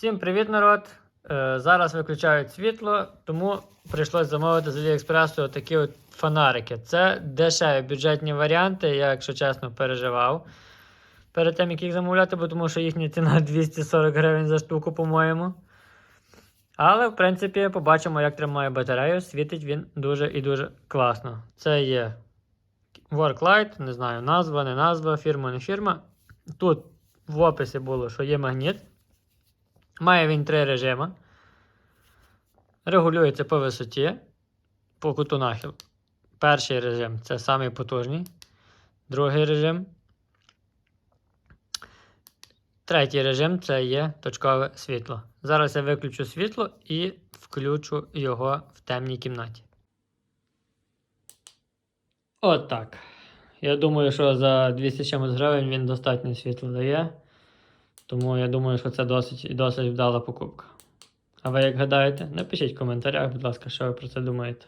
Всім привіт, народ! Е, зараз виключають світло, тому прийшлось замовити з Аліекспресу такі от фонарики. Це дешеві бюджетні варіанти, я, якщо чесно, переживав перед тим, як їх замовляти, бо тому що їхня ціна 240 гривень за штуку, по-моєму. Але, в принципі, побачимо, як тримає батарею. Світить він дуже і дуже класно. Це є Worklight, не знаю, назва, не назва, фірма, не фірма. Тут в описі було, що є магніт. Має він три режими. Регулюється по висоті, по куту нахил. Перший режим це самий потужний. Другий режим. Третій режим це є точкове світло. Зараз я виключу світло і включу його в темній кімнаті. От. Я думаю, що за 200 чимось гривень він достатньо світло дає. Тому я думаю, що це досить досить вдала покупка. А ви як гадаєте? Напишіть в коментарях, будь ласка, що ви про це думаєте.